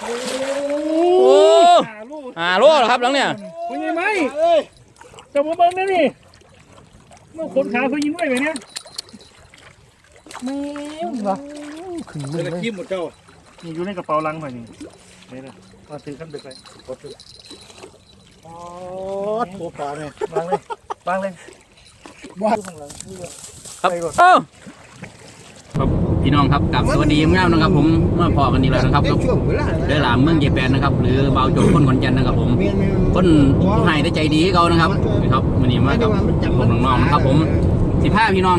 โอ้หาลูกหาโลเหรอครับหลังเนี่ยคุณยังไหมเอ้ยจะมาเบิ้งนะนี่เมื่อคนขาเขายิงด้วยไหมเนี่ยแม่งเหรอขึ้นมือเลยนี่อยู่ในกระเป๋าลังหน่อยนี่นี่นะเอาถือขั้นไปไปอ๋อโทรปลาเนี่ยวางเลยวางเลยว่าครับเอ้าครับ พี่น้องครับกับสวัสดีงามนะครับ ผมมาพอกันอีกแล้วนะครับกับเรื่อหลามเมืองเยแปนนะครับ หรือเบาโจคนขอนแก่นนะครับผมคนผู้ให้ได้ใจดีให้เขานะครับครับวันนี้มากับพวกน้องๆนะครับ ผมสิพาพี่น้อง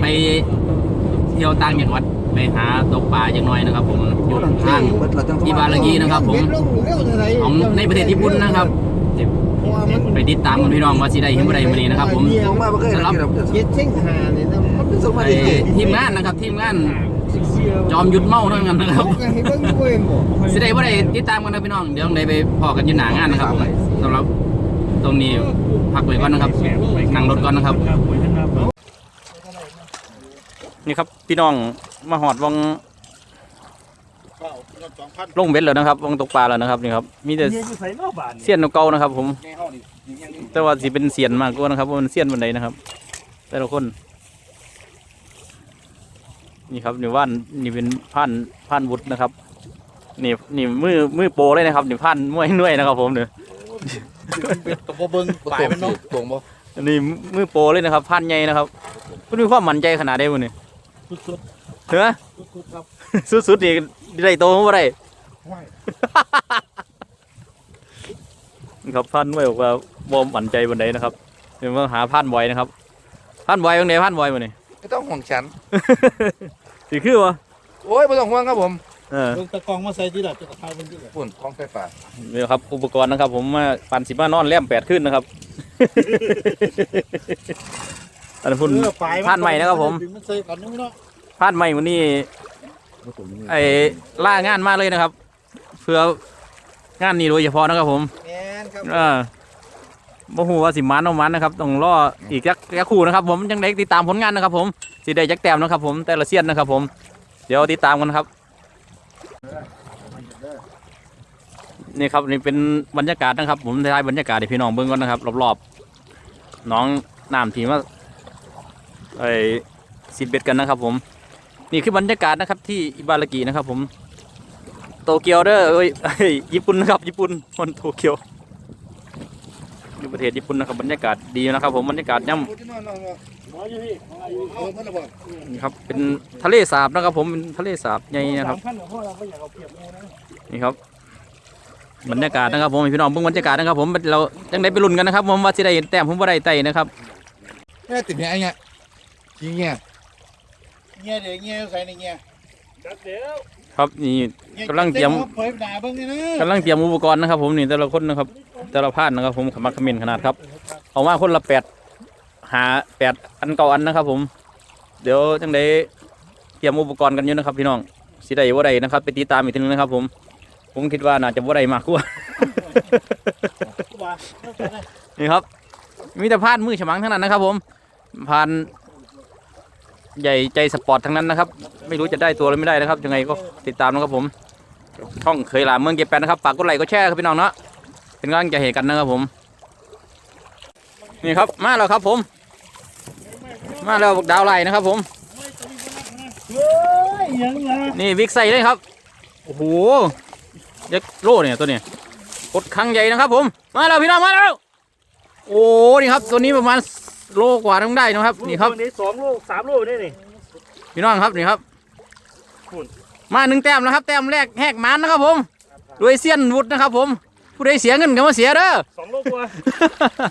ไปเที่ยวต่างจังหวัดไปหาตกปลาอย่างน้อยนะครับ ผมอยู่ทางที่บาลากีนะครับ ผมของในประเทศญี่ปุ่นนะครับไปติดตามกันพี่น้องว่าสิได้เห็นบ่ได้มื้อนี้นะครับ ผมสำหรับเจ็ดเส้นหาเนี่ยนะมันเป็นสมบัไอ้ติทีมงานนะครับ ทีมงานจอมหยุดเมาเท่านั้นนะครับให้เบิ่งด้วยบ่สิได้บ่ได้ติดตามกันนะพี่น้อง เดี๋ยวได้ไปพอกันอยู่หน้างานนะครับผมสำหรับตรงนี้พักไว้ก่อนนะครับนั่งรถก่อนนะครับ นี่ครับพี่น้องมาหอดวังลงเบ็ดแล้วนะครับวังตกปลาแล้วนะครับนี่ครับ มีแต่เมียอยู่ใส่นอกบ้านเสี้ยนเก่าๆนะครับ ผม แต่ว่าสิเป็นเสียนมากกว่านะครับว่ามันเสี้ยนบันไดนะครับ แต่ละคน นี่ครับนี่ว่านนี่เป็นผ่านผ่านวุฒินะครับ นี่นี่มือมือโปรเลยนะครับนี่ผ่านมวยหน่วยนะครับ ผมเนี่ยตัวบ่เบิ่งปลายมันเนาะตรงบ่นี่มือโปรเลยนะครับผ่านใหญ่นะครับคุณมีความมั่นใจขนาดได้บ่เนี่ยสุดเหรอๆสุดๆครับสุดๆนี่ได้โตมาบ่ได้ห้วยครับผ่านหน่วยบอกว่าบ่มั่นใจบันไดนะครับเดี๋ยวมาหาผ่านบ่อยนะครับผ่านบ่อยตรงไหนผ่านบ่อยบ่เนี่ยไม่ต้องห่วงฉัน สิคือวะโอ้ยไม่ต้องห่วงครับผมเออลงตะกองมาใส่ที่หลับจะกระทายมันที่หลับปุ่นของไฟฟ้านี่ครับอุปกรณ์นะครับ ผมมาปั่นสิบ้านอนแล่มแปดขึ้นนะครับ อันนนพุ่นผ่านใหม่นะครับผมดึงมันใส่กันนึงเนาะพลาดใหม่วันนี้ไอ้ล่างานมาเลยนะครับ เพื่องานนี้โดยเฉพาะนะครับผมแม่นครับเออ บ่ฮู้ว่าสิมันเอามันนะครับต้องรออีกจักจักคู่นะครับ ผมจังไดติดตามผลงานนะครับผมสิได้จักแต้มนะครับ ผมแต่ละเซียนนะครับ ผม เดี๋ยวติดตามกันครับ นี่ครับนี่เป็นบรรยากาศนะครับ ผมถ่ายบรรยากาศให้พี่น้องเบิ่งก่อนนะครับรอบๆน้องน้ำที่มาไอสิบเบ็ดกันนะครับ ผม นี่คือบรรยากาศนะครับ ที่อิบารากินะครับ ผม โตเกียวเด้อเอ้ยญี่ปุ่นนะครับญี่ปุ่นคนโตเกียว ประเทศญี่ปุ่นนะครับบรรยากาศดีนะครับ ผมบรรยากาศย่โอ้ที่นอนนอนหมออยู่พี่หมออยู่เอาเพิ่นระบอกำนี่ครับเป็นทะเลสาบนะครับ ผมเป็นทะเลสาบใหญ่นะครับสามพันของพ่อเราก็อยากเอาเปรียบเลยนะนี่ครับบรรยากาศนะครับ ผมให้พี่น้องเบิ่งบรรยากาศนะครับ ผมเราจังได้ไปลุ้นกันนะครับ ผมว่าสิได้แต้มผมบ่ได้ไต่นะครับแม่ติดเนี่ยไอ้เงี้ยจริงเงี้ยเงี้ยเดี๋ยวเงี้ยใส่ในเงี้ยจัดเดี๋ยว ครับนี่งี้กำลังเตรียมเผยด่าเบิ่งนี่นะกำลังเตรียมอุปกรณ์นะครับ ผมนี่แต่ละคนนะครับ แต่ละพานนะครับ ผมขมักเขมิ้นขนาดครับ เอามาคนละแปดหาแปดอันเก่าอันนะครับ ผม เดี๋ยวจังได้เตรียมอุปกรณ์กันอยู่นะครับ พี่น้องสิได้บ่ได้นะครับ ไปติดตามอีกทีนึงนะครับ ผม ผมคิดว่าน่าจะบ่ได้มากกว่าว่านี่ครับ มีแต่พานมือฉมังทั้งนั้นนะครับ ผมพาน ใหญ่ใจสปอร์ตทั้งนั้นนะครับ ไม่รู้จะได้ตัวหรือไม่ได้นะครับยังไงก็ติดตามนะครับผม ช่องเคยหลามเมืองเก็บแปนนะครับฝากกดไลค์กดแชร์ครับพี่น้องเนาะเป็นกำลังใจให้กันนะครับผม นี่ครับมาแล้วครับผม มาแล้วดาวไลน์นะครับผมนี่วิกใส่เลยครับโอ้โหยักษ์โล่เนี่ยตัวเนี้ยกดครั้งใหญ่นะครับผม มาแล้วพี่น้องมาแล้วโอ้นี่ครับตัวนี้ประมาณ โลกว่าต้องได้นะครับ นี่ครับลูกนี้สองลูกสามลูกนี่นี่ พี่น้องครับนี่ครับ คุณ มาหนึ่งแต้มนะครับ แต้มแรกแหกมันนะครับผมโดยเซียนวุฒนะครับ ผม ผู้ใดเสียเงินก็มาเสียเด้อ สองลูกกว่า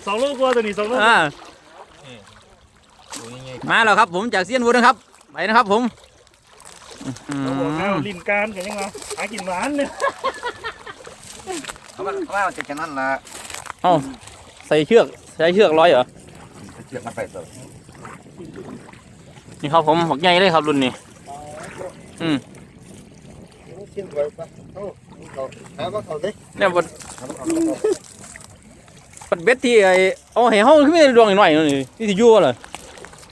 สองลูกกว่าตัวนี้สองลูกอ่าดูยังไงมาแล้วครับ ผมจากเซียนวุฒนะครับ ไปนะครับ ผมอื้อเราบอกหืแล้วอลิ้นการกันยังไงหากินหวานเนี่ยเขาว่าเขาว่าจะแค่นั้นละเอ้าใส่เชือกใส่เชือกร้อยเหรอ เสียบมันไปเถอะนี่ครับผมหมกใหญ่เลยครับรุ่นนี้ อืมเสียบไปปะเอาเขาหาว่าเขาเด้เนี่ยบดบดเบ็ดที่ไอ้เอาให้เฮาขึ้นไปดวงหน่อยๆนี่ที่สิอยู่เหรอ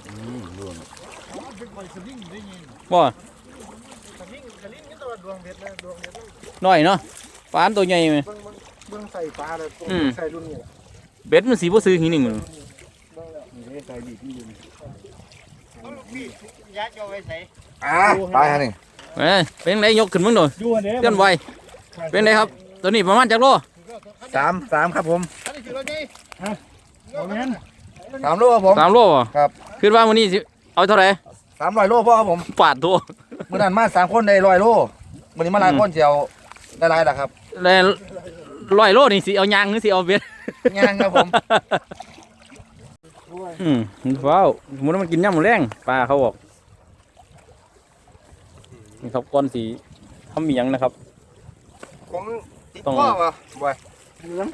อืมดูนะบ่กระลิ่งกระลิ่งนี่ตัวดวงเด็ดนะดวงเด็ดน้อยเนาะปลาอันตัวใหญ่ไหมเบิ่งเบิ่งเบิ่งใส่ปลาเลยอืมใส่รุ่นนี้แหละเบ็ดมันสีบ่ซื้อหินหนึ่งเบิ่ง แล้วนี่ใส่ดีที่อยู่ยัดเอาไว้ใส่อ่าปลาฮะนี่เอ้ยเป็นไงยกขึ้นมึงหน่อยดูอันนี้เตือนไวเป็นไงครับ ตัวนี้ประมาณจักโลสามสามครับผมอันนี้คือเราไงเอาแม่นสามโลครับผมสามโลบ่ครับคิดว่ามื้อนี้สิเอาเท่าไหร่สามร้อยโลพ่อครับผมปาดตัวเมื่อนั้นมาสามคนได้ร้อยโลวันนี้มาหลายคนเจียวได้หลายแล้วครับแล้วร้อยโลนี่สิเอายางหรือสิเอาเบ็ดย่างครับผม อืมว้าวสมมุติว่ามันกินย่ำแรงปลาเขาบอกนี่ครับก้อนสีทำมีหยังนะครับผมติดต้องพ่อวะบ่อย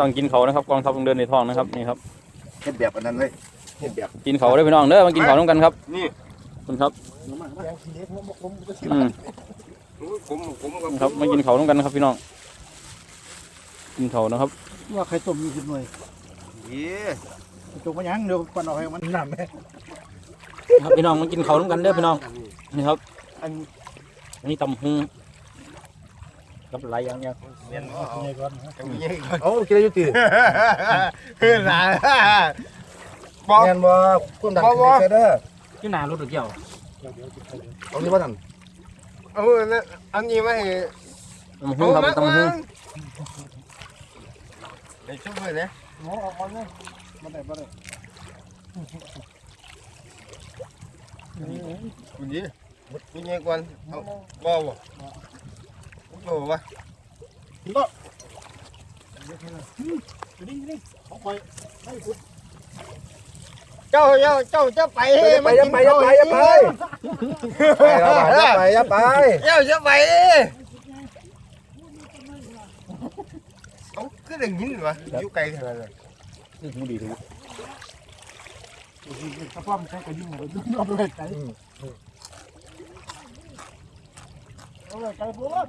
ต้องกินเขานะครับกองทัพต้องเดินในท้องนะครับนี่ครับเห็ดแบบอันนั้นเลยเห็ดแบบกินเขาได้อพี่น้องเด้อมากินเขาต้องกันครับนี่คุณครับแกงขี้เหล็กผมผมอืม ผมผมผมครับมากินเขาต้องกันนะครับพี่น้อง กินเขานะครับว่าใครต้มยี่สิบหน่วยเย้ ต้มมายังเดี๋ยวปั่นเอาให้มันน้ำไหมครับพี่น้องมากินเขาต้องกันเด้อพี่น้องนี่ครับอันอันนี้ตำฮึงกับหลายอย่างเนี่ยเมียนบ่เอาใหญ่ก่อนเอากินได้อยุติเฮ้ยหลานบอกเมียนบ่คุณดังขึ้นใช่เด้อที่นารถหรือเกี่ยวเอานี่ว่านั่นเอาเนี่ยอันนี้มาให้ตำฮึงครับตำฮึงในชุบเลยเนี่ยหมอเอาเอาเนี่ย มาได้มาได้คุณยี่คุณยี่กวนเอาบ่บ่โอ้วะเจ้าเจ้าเจ้าจะไปอย่าไปอย่าไปอย่าไปอย่าไปอย่าไปอย่าไปเจ้าจะไปเอาคือได้ยินวะอยู่ไกลขนาดนั้น นี่หูดีถูกกระป๋อมันใช้กระยิ่งเลยเอาไปไกลเอาไปไกลปุ๊บ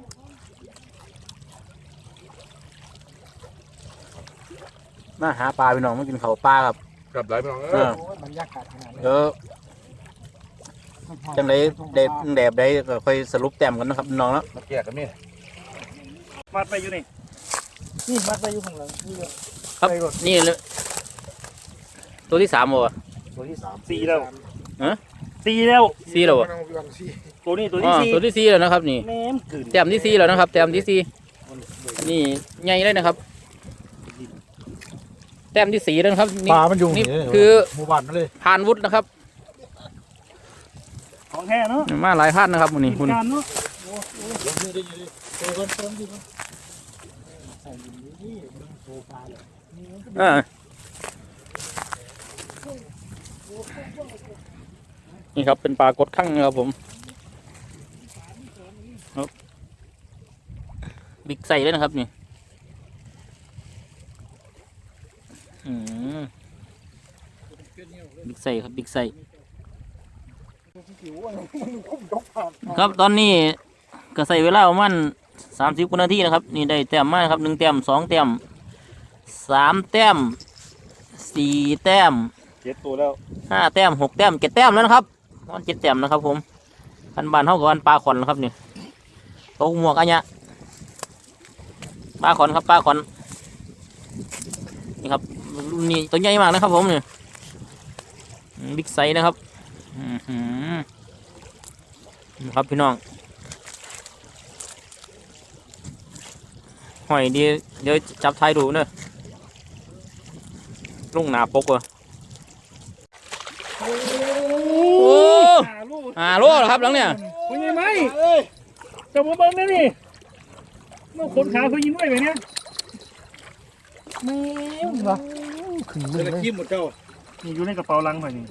มาหาปลาพี่น้องมากินเขาปลาครับกลับหลายพี่น้องเอเอออมันยากาดขนาดนี้เดี๋ยวจังไดเด็ดแดบได้ก็ค่อยสรุปแต้มกันนะครับน้องแล้วมาแก่กันนี่มัดไปอยู่นี่นี่มัดไปอยู่ข้างหลังนี่เลยครับนี่เลย ตัวที่สามบ่วะ ตัวที่สามสี่แล้วฮะ สี่แล้ว สี่แล้วบ่เอาเรื่องสิตัวนี้ตัวอ๋ที่อสี่ตัวที่สี่แล้วนะครับ นี่แม่มกลืนแต้มที่สี่แล้วนะครับแต้มที่สี่นี่ใหญ่เลยนะครับแต้มที่สี่แล้วนะครับนี่ ปลามันอยู่นี่คือ หมู่บ้านนั่นเลยพานวุฒินะครับ ของแท้เนาะมาหลายพันนะครับมื้อนี้กิคุณนการเนาะอ่า นี่ครับเป็นปลากดข้างนะครับผมครับบิ๊กใส่เลยนะครับนี่อืมบิ๊กใส่ครับบิ๊กใส่ครับตอนนี้ก็ใส่เวลาประมาณสามสิบกว่านาทีนะครับ นี่ได้แต้มมากครับหนึ่งแต้มสองแต้มสามแต้มสี่แต้มเจ็ดตัวแล้วห้าแต้มหกแต้มเจ็ดแต้มแล้วนะครับ วันเจ็ดแต้มนะครับ ผมพันบานเท่ากับวันปลาขอนนะครับนี่โตกหมวกอันเนี้ยปลาขอนครับปลาขอนนี่ครับนี่ตัวใหญ่มากนะครับ ผมเนี่ยบิ๊กไซส์นะครับอื้อหือนี่ครับพี่น้องหอยดีเดี๋ยวจับทายดูเนอะลุงหนาปกว่ะโอ้ หาลูก อ่าโลเหรอครับหลังเนี่ยคุณยังไหมเจะมาเบิ้งได้นี่เมื่อขนขาเขายิงด้วยไหมเนี่ยแม่มวะขึ้นเดี๋ยวจะจิ้มหมดเจ้านี่อยู่ในกระเป๋าลังหน่อยนี่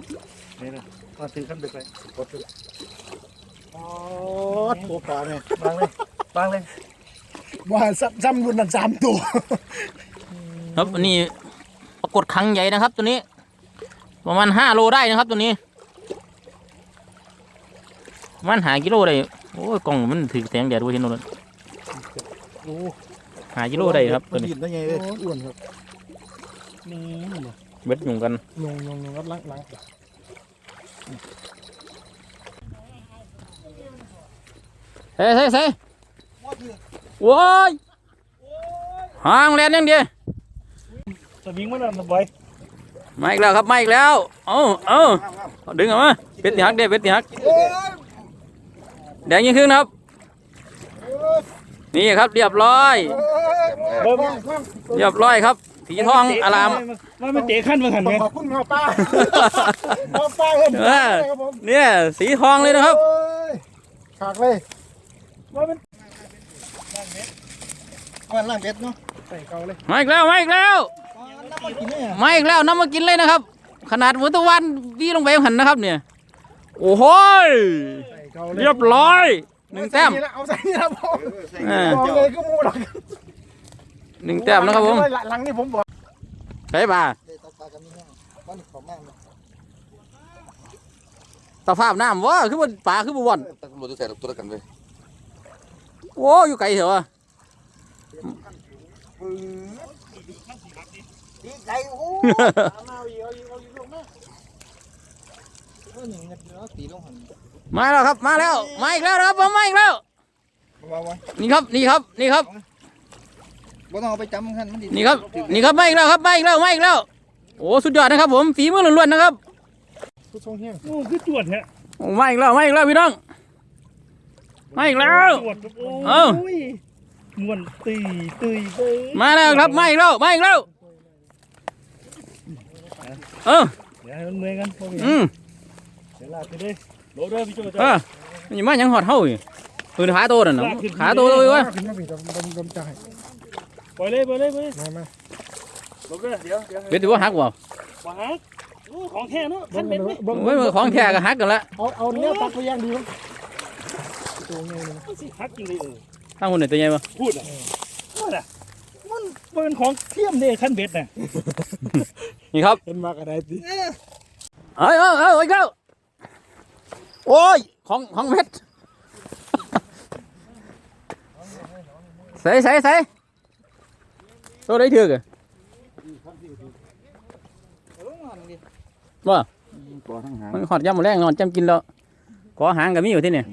นี่นะมาถือขั้นดึกเลยอ๋อตัวปลาเนี่ยบางเลยบางเลยว่าซ้ำรุ่นนั้นสามตัวครับอันนี้ปรากฏครั้งใหญ่นะครับ ตัวนี้ ประมาณห้าโลได้นะครับตัวนี้ประ มันหากิโลได้โอ้ยกล่องมันถือแสงแดดว่าเห็นโน่นโอ้หากิโลได้ครับตัวนี้มันได้ไงเลยอ้วนครับนี่เบ็ดหนุ่งกันงงงงงครับล้างล้างเฮ้ยเฮ้ยเฮ้ยว้ายห่างแลนยังเดียวสวิงมันน่ะบ่อยมาอีกแล้วครับมาอีกแล้ว เอาเอาดึงออกมาเป็ดที่หักเด้เป็ดที่หักโอ้ย แดงยิ่งขึ้นนะครับ นี่ครับเรียบร้อยเบิ่งเรียบร้อยครับสีทองอารามว่ามันเตะขั้นมาหันไงขอบคุณครับป้าป้าป้าเอิ้นเออครับผมเนี่ยสีทองเลยนะครับโอ้ยขากเลยว่ามันมันล่างเป็ดเนาะใส่เกาเลยมาอีกแล้วมาอีกแล้วน้ำมันกินเนี่ยมาอีกแล้วน้ำมากินเลยนะครับ ขนาดมือตะวันวี่ลงไปหันนะครับเนี่ย โอ้โหยใส่ เกาเลยเรียบร้อยหนึ่งแต้มเอาใส่นี่นะผมเออบอกเลยก็มูหรอกหนึ่งแต้มนะครับผมหลังนี่ผมบอกใช่ป่ะเด็กตกปลากันนี่แห้งมันของแม่งเลยตะภาพน้ำวะคือว่าป่าคือบ่วอนตำรวจจะใส่ตัวกันไปโอ้อยู่ไกลเถอะวะดีใจโอ้เอาอีกเอาอีกเอาอีกลงมาก็หนึ่งเงินเนาะตีลงหัน มาแล้วครับมาแล้วมาอีกแล้วนะครับผมมาอีกแล้วว้าวว้านี่ครับนี่ครับนี่ครับบ่ต้องเอาไปจำกันมันดีนี่ครับนี่ครับมาอีกแล้วครับมาอีกแล้วมาอีกแล้วโอ้สุดยอดนะครับ ผมฝีมือล้วนๆนะครับผู้ทรงเฮี้ยงโอ้คือตรวจฮะโอ้มาอีกแล้วมาอีกแล้วพี่น้องมาอีกแล้วตรวจโอ้เอ้ายม่วนตีตีเอ้ยมาแล้วครับมาอีกแล้วมาอีกแล้วเออเดี๋ยวให้มันเมื่อยกันพอมีอืมเดี๋ยวลากไปเลย โดดเด้อพี่โจ้เออนี่มาหยังหอดเฮาอยู่คือขาโตนั่นน่ะขาโตเลยวะขึ้นมาพี่ดมดมดมจ่ายปล่อยเลยปล่อยเลยปล่อยเลยมามาโดดเด้อเดี๋ยวเดี๋ยวเบ็ดถือว่าหักบ่วางโอ้ของแท้เนาะท่านเป็นไหมบิ่งโอ้ยมันของแท้ก็หักกันละเอาเอาเนื้อตักไปย่างดีมั้งตัวไงนี่มันสิฮักจริงเลยเออทางคนไหนตัวใหญ่บ่พูดอะพูดอะมันเป็นของเทียมเนี่ยขั้นเบ็ดน่ะนี่ครับเป็นมากอะไรดิเอ้ยเอ้ยเอ้ยอีกแล้ว โอ้ย ของของเม็ดใส่ใส่ใส่ตัวได้ถือกอะบ่ตัวทั้งหางมันหอดย่ำหมดแรงนอนจำกินแล้วขอหางกับมีอยู่ที่นี่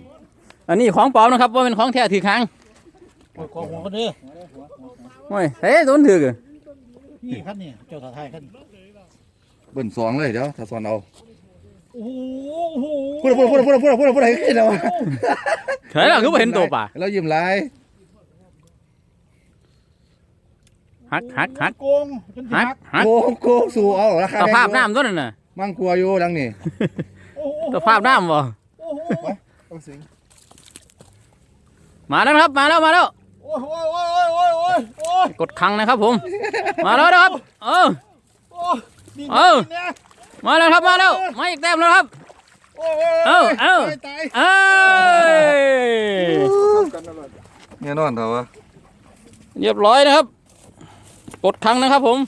อันนี้ของปลอมนะครับว่าเป็นของแท้ถือหางของหัวเด้อโอ้ยเฮ้ยโดนถือกอะนี่ขั้นนี่เจ้าถ่ายขั้นเบิ่นสองเลยเดี๋ยวถ้าสอนเอา โอ้โหพูดพูดพูดพูดพูดพูดพูดอะไรขึ้นแล้วเฮ้ยเราคือบ่เห็นตัวป่าเรายิ้มลายหักหักหักโกงจนหักหักโกงโกงสู่เอาราคาสภาพน้ำตัวนั้นน่ะมั่งกลัวอยู่ดังนี่โอ้โหสภาพน้ำบ่โอ้โหเอาสิงมาแล้วนะครับ มาแล้วมาแล้วโอ้ยโอ้ยโอ้ยโอ้ยโอ้ยโอ้ยกดคังนะครับผม มาแล้วนะครับ เออโอ้ยนี่เออนี่นะ มาแล้วครับมาแล้วมาอีกแต้มแล้วครับโอ้ยเอ้าเอ้าตายเอ้ยเนี่ยนอนเถอะวะเรียบร้อยนะครับกดคังนะครับ ผม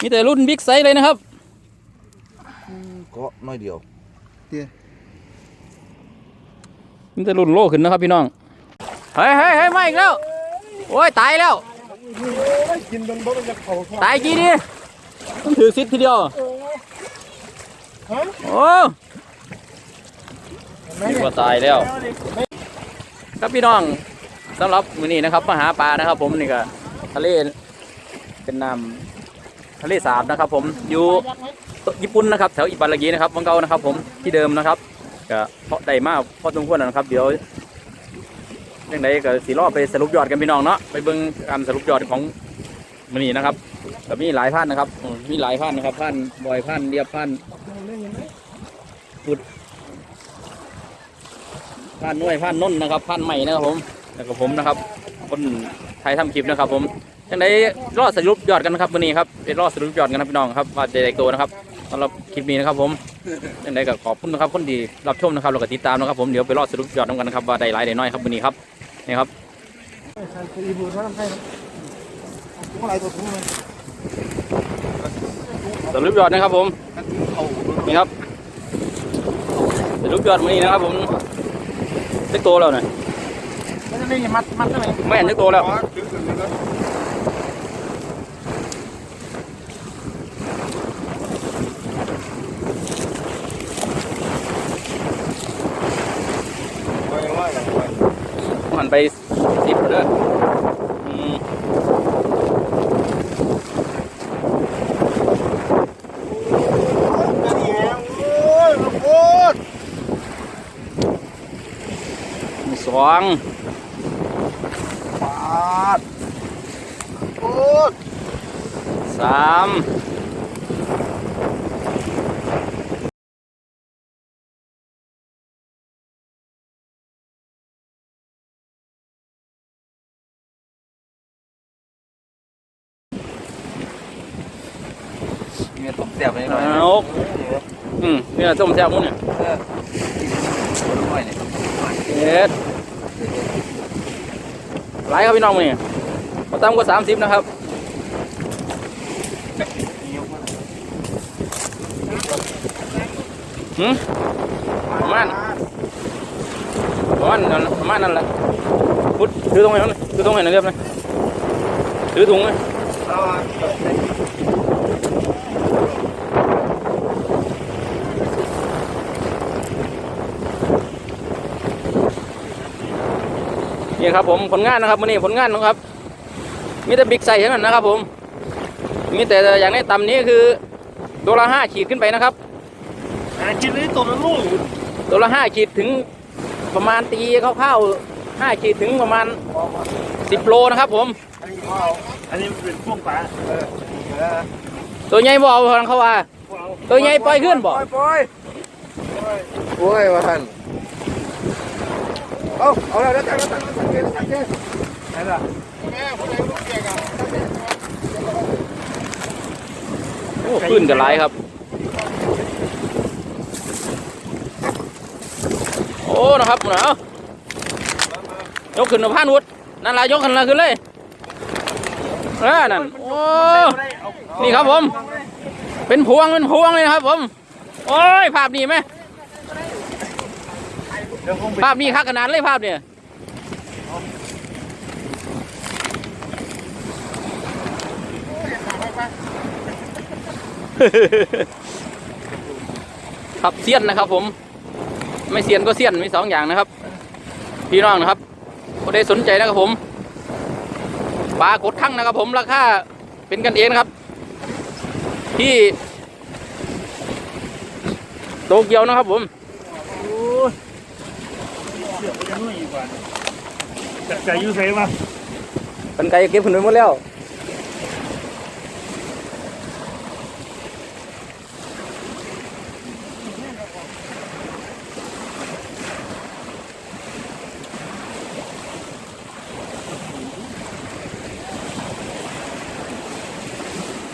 มีแต่รุ่นบิ๊กไซส์เลยนะครับก็น้อยเดียวมีแต่รุ่นโลขึ้นนะครับพี่น้องเฮ้ยเฮ้ยเฮ้ยมาอีกแล้วโอ้ยตายแล้วกินจนบ่เป็นจะเข่าคอตายกี่ดีต้องถือซิดทีเดียวฮะ โอ้นี่ก็ตายแล้ว ครับพี่น้องสำหรับมื้อนี้นะครับมาหาปลานะครับ ผมนี่ก็ทะเลเป็นน้ำทะเลสาบนะครับ ผมอยู่ญี่ปุ่นนะครับแถวอิบารากินะครับวังเกานะครับ ผมที่เดิมนะครับก็เพาะได้มากพอสมควรแล้วนะครับ เดี๋ยวยังไงก็สีรอบไปสรุปยอดกันพี่น้องเนาะไปเบิ่งการสรุปยอดของมื้อนี้นะครับก็มีหลายพันนะครับมมีหลายพันนะครับพันบอยพันเรียบพัน ผ่านน่วยผ่านน้นนะครับผ่านใหม่นะครับผมแล้วก็ผมนะครับ คนไทยทำคลิปนะครับ ผมยังไงรอดสรุปยอดกันนะครับวันนี้ครับไปรอดสรุปยอดกันนะพี่น้องครับว่าจะได้ตัวนะครับสำหรับคลิปนี้นะครับ ผมยังไงก็ขอบคุณนะครับคนที่รับชมนะครับแล้วก็ติดตามนะครับ ผมเดี๋ยวไปรอดสรุปยอดกันนะครับว่าได้หลายได้น้อยครับวันนี้ครับนี่ครับอีบูท่าน้ำไทยครับถุงอะไรตัวถุงเลยสรุปยอดนะครับผมนี่ครับ สรุปยอดวันนี้นะครับผมได้ตัวแล้วนะมันจะมีมัดมัดได้ไหมไม่เห็นได้ตัวแล้วไปว่าอย่างไรหันไปสิบเด้อ องปาดโอ้ยสามมีตบเสียบไปหน่อยเอาอืมนี่แหละส้มแซ่บมุ้งเนี่ย เออหน่อยเนี่ย เอ็ดหลายครับ พี่น้องนี่มาตามก็สามสิบนะครับหืมประมาณประมาณนั้นประมาณนั้นแหละพุทธถือตรงไหนนั่นถือตรงไหนนั่นเรียบนะถือถุงไหม เอาอะ นี่ครับผมผลงานนะครับมื้อนี้ผลงานนะครับ มีแต่บิ๊กไซส์เท่านั้นนะครับ ผม มีแต่อย่างในต่ำนี้คือตัวละห้าขีดขึ้นไปนะครับอ่าคิดเลยตัวละลูกตัวละห้าขีดถึงประมาณตีคร่าวๆห้าขีดถึงประมาณสิบโลนะครับ ผม อันนี้เอาอันนี้มันเป็นพวกปลาเออเออตัวใหญ่บ่เอาทางเขาว่าเอาตัวใหญ่ปล่อยขึ้นบ่ปล่อยปล่อยโอ้ยว่าท่าน เอาเอาแล้วแล้วจังแล้วจังแล้วจังแล้วจังแล้วไหนล่ะแม่คนไหนลูกแกอะโอ้ขึ้นกันหลายครับ โอ้นะครับหนาวยกขึ้นมาพานวุฒนั่นละยกขึ้นละขึ้นเลยเออนั่นโอ้นี่ครับผม เป็นพวงเป็นพวงเลยนะครับผม โอ้ยภาพนี้ไหม ภาพนี้คักขนาดเลยภาพเนี่ยครับเสี้ยนนะครับผม ไม่เสียนก็เสี้ยนมีสองอย่างนะครับ พี่น้องนะครับก็ได้สนใจนะครับผมปลากดทั้งนะครับผมราคาเป็นกันเองนะครับ ที่โตเกียวนะครับผม โอ้ยเสือกไปยังนู่นอีกกว่า จัดใจอยูเซฟมาเป็นไก่เก็บขึ้นไปหมดแล้ว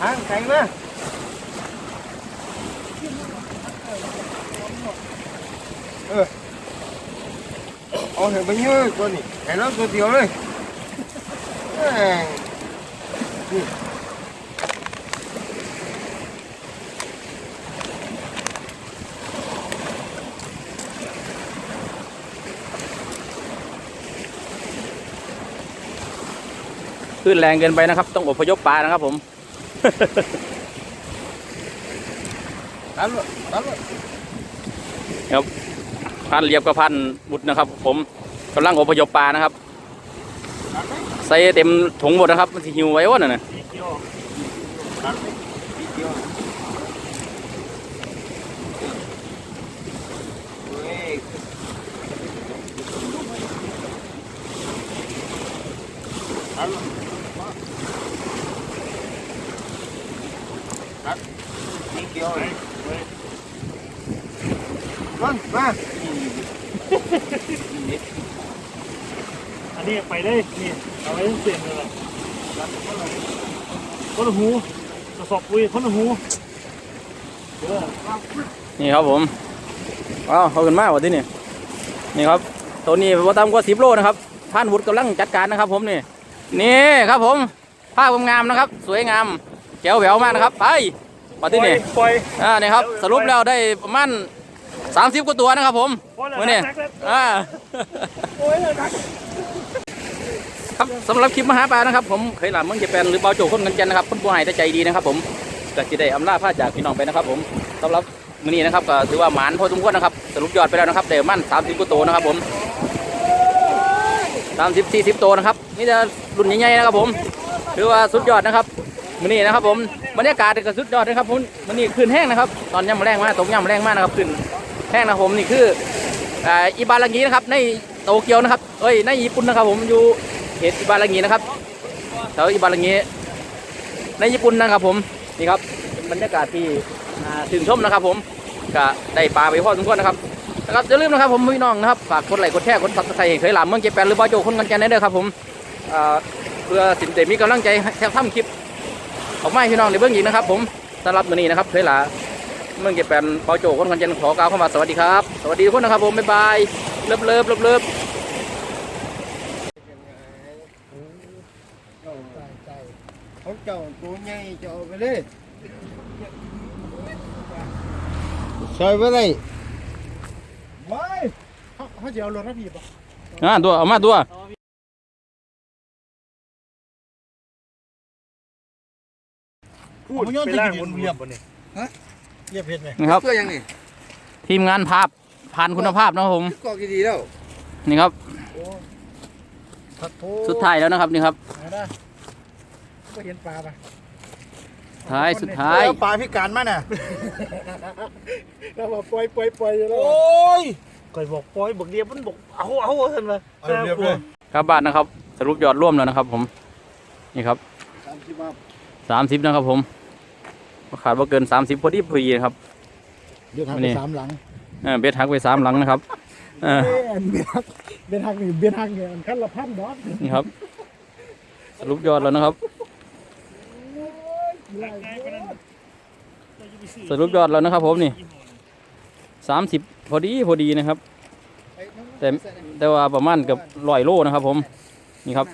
หางแข็งนะเออ เอาเห็นไปเยอะตัวนี้ไอ้เราตัวเดียวเลยแม่งคลื่นแรงเกินไปนะครับ ต้องอพยพปลานะครับผมตันเลยตันเลย พันเรียบกับพันบุตรนะครับ ผมกำลังอพยพปลานะครับ ใส่เต็มถุงหมดนะครับ มันสิหิวไว้วะน่ะนะสีเขียวตันเลยนิดเดียวเนี่ยไปนั่นมา อันนี้ไปเลยนี่เอาไว้เสียงเลยล่ะคนละหูกระสอบปุ๋ยคนละหูเออนี่ครับผมอ้าวเขาขึ้นมากว่าที่นี่นี่ครับตัวนี้ว่าต่ำกว่าสิบโลนะครับพันวุฒิกำลังจัดการนะครับ ผมนี่นี่ครับผมภาพงามๆนะครับ สวยงามแก้วแหววมากนะครับไปมาที่นี่ปล่อยอ่านี่ครับ สรุปแล้วได้ประมาณ สามสิบกว่าตัวนะครับผมปล่อยแล้วมื่อนี้นักแล้วอ่าโอ้ยเลยนักครับสำหรับคลิปมหาปลานะครับ ผมเคยหลามเมืองเจแปนหรือเบาโจคนกันจันนะครับคนผู้ให้แต่ใจดีนะครับ ผมก็จะได้อำลาผ้าจากพี่น้องไปนะครับ ผมสำหรับมื้อนี้นะครับก็ถือว่าหมานพอสมควรนะครับสรุปยอดไปแล้วนะครับแต่มันสามสิบกว่าตัวนะครับ ผมสามสิบสี่สิบตัวนะครับนี่จะรุ่นใหญ่ๆนะครับ ผมถือว่าสุดยอดนะครับมื้อนี้นะครับ ผมบรรยากาศก็สุดยอดนะครับผมมื้อนี้คืนแห้งนะครับ ตอนย่ำแรงมากตกย่ำแรงมากนะครับคืน แห้งนะผมนี่คืออ่าอีบาลังกีนะครับ ในโตเกียวนะครับเอ้ยในญี่ปุ่นนะครับ ผมอยู่เขตอิบารางินะครับแถวอิบารางิในญี่ปุ่นนะครับ ผมนี่ครับบรรยากาศที่น่าชื่นชมนะครับ ผมก็ได้ปลาไปพอสมควรนะครับนะครับอย่าลืมนะครับผมพี่น้องนะครับฝากกดไลค์กดแชร์กดซับสไครต์ให้เคยหลามเมืองเจแปนหรือบ้าโจคนกันแกนได้เด้อครับผมเพื่อสินเตมีกำลังใจให้ทำคลิปออกมาพี่น้องในเบื้องอีกนะครับ ผมสำหรับวันนี้นะครับเคยหลา เมืองเก็บแปนเปาโจคนกันยันขอกล่าวเข้ามาสวัสดีครับ สวัสดีทุกคนนะครับผมบ๊ายบายเลิฟเลิฟเลิฟเลิฟของเจ้าตัวใหญ่เจ้าเอาไปเลยใส่ไปเลยว้ายเขาเขาจะเอารถนะพี่ปะอ่าตัวเอามาตัวพูดไปล่างบนเรียบเรียบเพชรไหมนี่ครับ เพื่อยังนี่ทีมงานภาพผ่านคุณภาพนะครับผมกอกดีๆแล้วนี่ครับผัดโถสุดท้ายแล้วนะครับนี่ครับ ไหนนะก็เห็นปลาปะท้ายสุดท้าย แล้วปลาพิการมาน่ะแล้วบอกปล่อยปล่อยปล่อยแล้วโอ้ยก่อยบอกปล่อยบอกเดียวมันบอกเอาเอาท่านมาเอาเรียบเลย ครับบ้านนะครับ สรุปยอดร่วมแล้วนะครับ ผม นี่ครับ สามสิบาทสามสิบนะครับผม ขาดว่าเกินสามสิบพอดีพอดีนะครับเดี๋ยวทางนี่ไปสามหลังเออเบ็ดหักไปสามหลังนะครับเออเอ้ยอันเบียร์เบียร์ทางนี่เบียร์ทางเนี่ยอันขั้นละพันดอกนี่ครับ สรุปยอดแล้วนะครับ สรุปยอดแล้วนะครับผมนี่สามสิบพอดีพอดีนะครับ แต่แต่ว่าประมาณเกับร้อยโลนะครับผมนี่ครับ